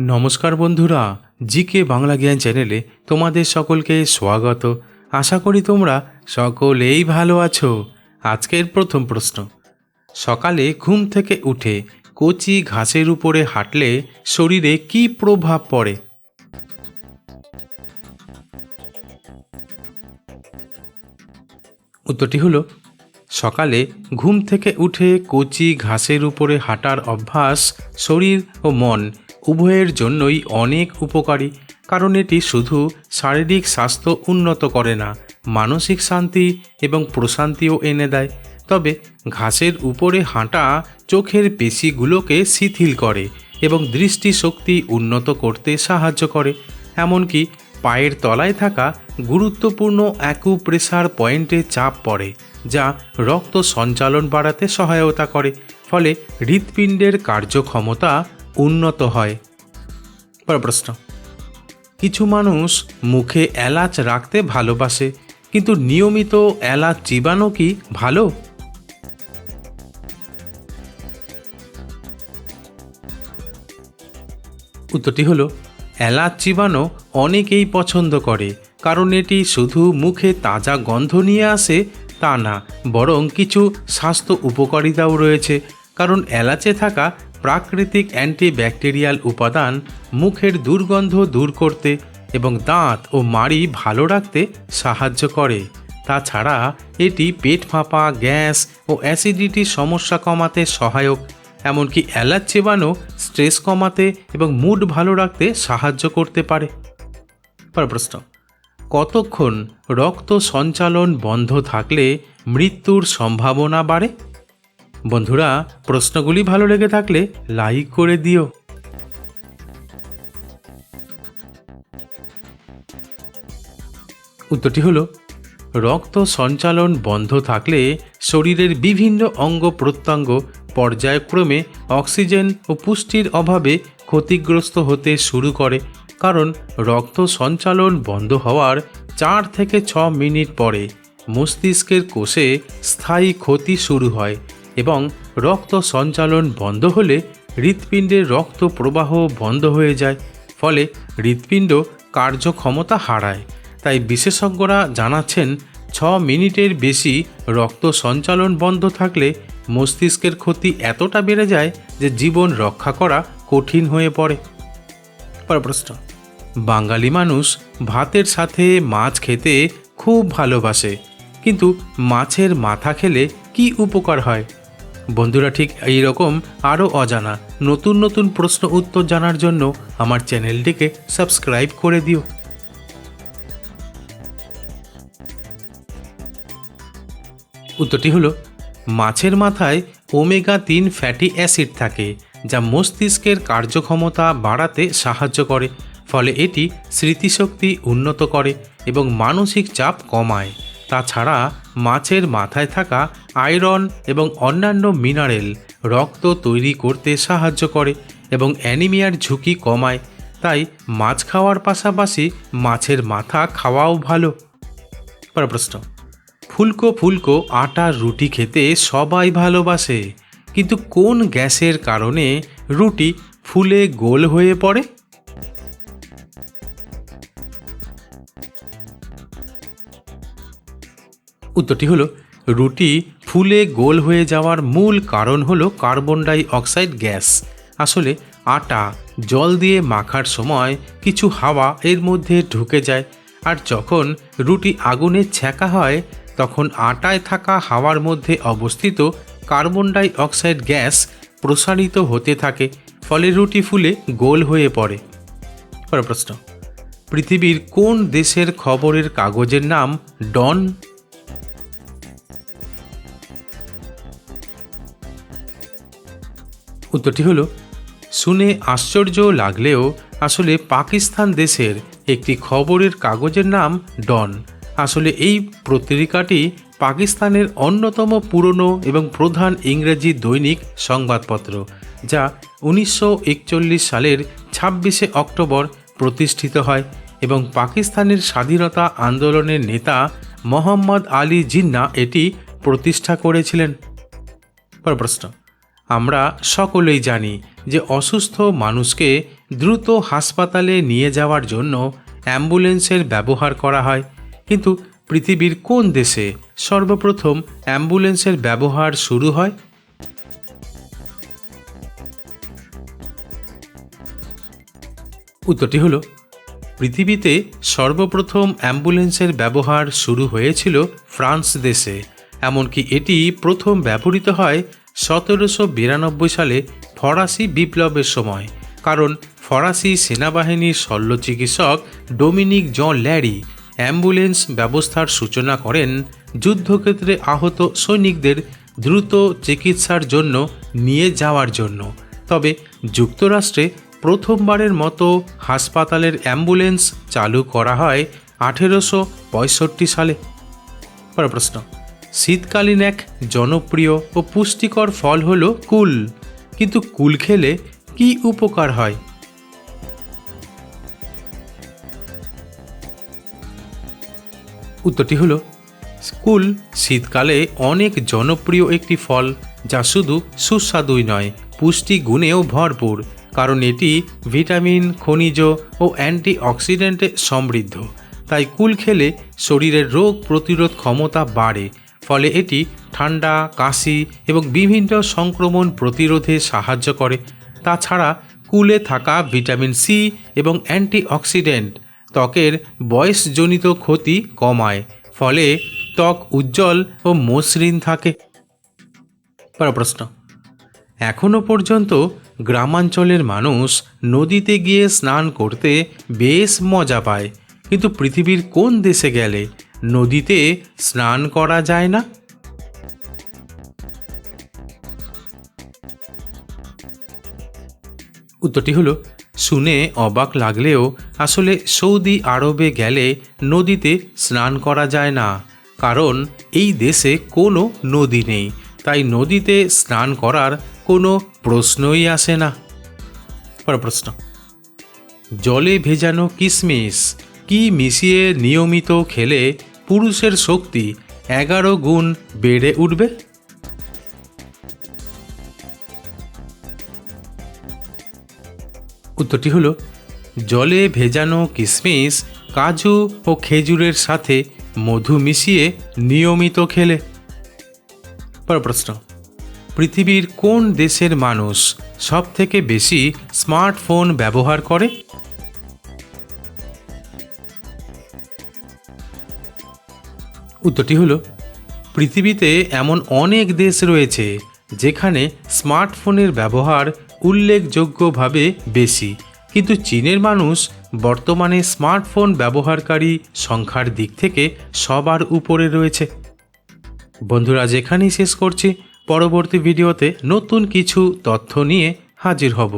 নমস্কার বন্ধুরা, জিকে বাংলা জ্ঞান চ্যানেলে তোমাদের সকলকে স্বাগত। আশা করি তোমরা সকলেই ভালো আছো। আজকের প্রথম প্রশ্ন। সকালে ঘুম থেকে উঠে কচি ঘাসের উপরে হাঁটলে শরীরে কি প্রভাব পড়ে? উত্তরটি হলো, সকালে ঘুম থেকে উঠে কচি ঘাসের উপরে হাঁটার অভ্যাস শরীর ও মন উভয়ের জন্যই অনেক উপকারী, কারণ এটি শুধু শারীরিক স্বাস্থ্য উন্নত করে না, মানসিক শান্তি এবং প্রশান্তিও এনে দেয়। তবে ঘাসের উপরে হাঁটা চোখের পেশিগুলোকে শিথিল করে এবং দৃষ্টিশক্তি উন্নত করতে সাহায্য করে। এমনকি পায়ের তলায় থাকা গুরুত্বপূর্ণ অ্যাকুপ্রেশার পয়েন্টে চাপ পড়ে, যা রক্ত সঞ্চালন বাড়াতে সহায়তা করে। ফলে হৃৎপিণ্ডের কার্যক্ষমতা উন্নত হয়। পরের প্রশ্ন। কিছু মানুষ মুখে এলাচ রাখতে ভালোবাসে, কিন্তু নিয়মিত এলাচ চিবানো কি ভালো? উত্তরটি হলো, এলাচ চিবানো অনেকেই পছন্দ করে, কারণ এটি শুধু মুখে তাজা গন্ধ নিয়ে আসে তা না, বরং কিছু স্বাস্থ্য উপকারিতাও রয়েছে, কারণ এলাচে থাকা প্রাকৃতিক অ্যান্টিব্যাকটেরিয়াল উপাদান মুখের দুর্গন্ধ দূর করতে এবং দাঁত ও মাড়ি ভালো রাখতে সাহায্য করে। তাছাড়া এটি পেট ফাঁপা, গ্যাস ও অ্যাসিডিটির সমস্যা কমাতে সহায়ক, এমনকি এলাচ চেবানো স্ট্রেস কমাতে এবং মুড ভালো রাখতে সাহায্য করতে পারে। প্রশ্ন, কতক্ষণ রক্ত সঞ্চালন বন্ধ থাকলে মৃত্যুর সম্ভাবনা বাড়ে? বন্ধুরা, প্রশ্নগুলি ভালো লেগে থাকলে লাইক করে দিও। উত্তরটি হলো, রক্ত সঞ্চালন বন্ধ থাকলে শরীরের বিভিন্ন অঙ্গ প্রত্যঙ্গ পর্যায়ক্রমে অক্সিজেন ও পুষ্টির অভাবে ক্ষতিগ্রস্ত হতে শুরু করে, কারণ রক্ত সঞ্চালন বন্ধ হওয়ার চার থেকে ছ মিনিট পরে মস্তিষ্কের কোষে স্থায়ী ক্ষতি শুরু হয়। এবং রক্ত সঞ্চালন বন্ধ হলে হৃৎপিণ্ডের রক্ত প্রবাহ বন্ধ হয়ে যায়, ফলে হৃৎপিণ্ড কার্যক্ষমতা হারায়। তাই বিশেষজ্ঞরা জানাচ্ছেন, ছ মিনিটের বেশি রক্ত সঞ্চালন বন্ধ থাকলে মস্তিষ্কের ক্ষতি এতটা বেড়ে যায় যে জীবন রক্ষা করা কঠিন হয়ে পড়ে। প্রশ্ন। বাঙালি মানুষ ভাতের সাথে মাছ খেতে খুব ভালোবাসে, কিন্তু মাছের মাথা খেলে কি উপকার হয়? বন্ধুরা ঠিক এই রকম আরও অজানা নতুন নতুন প্রশ্ন উত্তর জানার জন্য আমার চ্যানেলটিকে সাবস্ক্রাইব করে দিও। উত্তরটি হলো, মাছের মাথায় ওমেগা তিন ফ্যাটি অ্যাসিড থাকে, যা মস্তিষ্কের কার্যক্ষমতা বাড়াতে সাহায্য করে, ফলে এটি স্মৃতিশক্তি উন্নত করে এবং মানসিক চাপ কমায়। তাছাড়া মাছের মাথায় থাকা আয়রন এবং অন্যান্য মিনারেল রক্ত তৈরি করতে সাহায্য করে এবং অ্যানিমিয়ার ঝুঁকি কমায়। তাই মাছ খাওয়ার পাশাপাশি মাছের মাথা খাওয়াও ভালো। প্রশ্ন ফুলকো ফুলকো আটার রুটি খেতে সবাই ভালোবাসে, কিন্তু কোন গ্যাসের কারণে রুটি ফুলে গোল হয়ে পড়ে? উত্তরটি হলো, রুটি ফুলে গোল হয়ে যাওয়ার মূল কারণ হলো কার্বন ডাই অক্সাইড গ্যাস। আসলে আটা জল দিয়ে মাখার সময় কিছু হাওয়া এর মধ্যে ঢুকে যায়, আর যখন রুটি আগুনে ছ্যাঁকা হয়, তখন আটায় থাকা হাওয়ার মধ্যে অবস্থিত কার্বন ডাই অক্সাইড গ্যাস প্রসারিত হতে থাকে, ফলে রুটি ফুলে গোল হয়ে পড়ে। পরের প্রশ্ন, পৃথিবীর কোন দেশের খবরের কাগজের নাম ডন উত্তরটি হলো, শুনে আশ্চর্য লাগলেও আসলে পাকিস্তান দেশের একটি খবরের কাগজের নাম ডন। আসলে এই পত্রিকাটি পাকিস্তানের অন্যতম পুরনো এবং প্রধান ইংরেজি দৈনিক সংবাদপত্র, যা উনিশশো একচল্লিশ সালের ছাব্বিশে অক্টোবর প্রতিষ্ঠিত হয় এবং পাকিস্তানের স্বাধীনতা আন্দোলনের নেতা মোহাম্মদ আলী জিন্না এটি প্রতিষ্ঠা করেছিলেন। পর প্রশ্ন আমরা সকলেই জানি যে অসুস্থ মানুষকে দ্রুত হাসপাতালে নিয়ে যাওয়ার জন্য অ্যাম্বুলেন্সের ব্যবহার করা হয়। কিন্তু পৃথিবীর কোন দেশে সর্বপ্রথম অ্যাম্বুলেন্সের ব্যবহার শুরু হয়? উত্তরটি হলো, পৃথিবীতে সর্বপ্রথম অ্যাম্বুলেন্সের ব্যবহার শুরু হয়েছিল ফ্রান্স দেশে। এমনকি এটি প্রথম ব্যবহৃত হয় সতেরোশো বিরানব্বই সালে ফরাসি বিপ্লবের সময়, কারণ ফরাসি সেনাবাহিনীর শল্য চিকিৎসক ডোমিনিক জন ল্যারি অ্যাম্বুলেন্স ব্যবস্থার সূচনা করেন, যুদ্ধক্ষেত্রে আহত সৈনিকদের দ্রুত চিকিৎসার জন্য নিয়ে যাওয়ার জন্য। তবে যুক্তরাষ্ট্রে প্রথমবারের মতো হাসপাতালের অ্যাম্বুলেন্স চালু করা হয় আঠেরোশো পঁয়ষট্টি সালে। পরের প্রশ্ন। শীতকালীন এক জনপ্রিয় ও পুষ্টিকর ফল হল কুল। কিন্তু কুল খেলে কি উপকার হয়? উত্তরটি হলো, কুল শীতকালে অনেক জনপ্রিয় একটি ফল যা শুধু সুস্বাদুই নয়, পুষ্টি গুণেও ভরপুর, কারণ এটি ভিটামিন, খনিজ ও অ্যান্টিঅক্সিডেন্টে সমৃদ্ধ। তাই কুল খেলে শরীরের রোগ প্রতিরোধ ক্ষমতা বাড়ে ফলে এটি ঠান্ডা, কাশি এবং বিভিন্ন সংক্রমণ প্রতিরোধে সাহায্য করে। তাছাড়া কুলে থাকা ভিটামিন সি এবং অ্যান্টিঅক্সিডেন্ট ত্বকের বয়সজনিত ক্ষতি কমায়, ফলে ত্বক উজ্জ্বল ও মসৃণ থাকে। পরের প্রশ্ন। এখনও পর্যন্ত গ্রামাঞ্চলের মানুষ নদীতে গিয়ে স্নান করতে বেশ মজা পায়, কিন্তু পৃথিবীর কোন দেশে গেলে নদীতে স্নান করা যায় না? উত্তরটি হলো, শুনে অবাক লাগলেও আসলে সৌদি আরবে গেলে নদীতে স্নান করা যায় না, কারণ এই দেশে কোনো নদী নেই, তাই নদীতে স্নান করার কোনো প্রশ্নই আসে না। পরের প্রশ্ন, জলে ভেজানো কিশমিশ কি মিশিয়ে নিয়মিত খেলে পুরুষের শক্তি এগারো গুণ বেড়ে উঠবে? উত্তরটি হলো, জলে ভেজানো কিশমিশ কাজু ও খেজুরের সাথে মধু মিশিয়ে নিয়মিত খেলে। পরের প্রশ্ন, পৃথিবীর কোন দেশের মানুষ সব থেকে বেশি স্মার্টফোন ব্যবহার করে? উত্তরটি হলো, পৃথিবীতে এমন অনেক দেশ রয়েছে যেখানে স্মার্টফোনের ব্যবহার উল্লেখযোগ্যভাবে বেশি। কিন্তু চীনের মানুষ বর্তমানে স্মার্টফোন ব্যবহারকারী সংখ্যার দিক থেকে সবার উপরে রয়েছে। বন্ধুরা যেখানেই শেষ করছি। পরবর্তী ভিডিওতে নতুন কিছু তথ্য নিয়ে হাজির হব।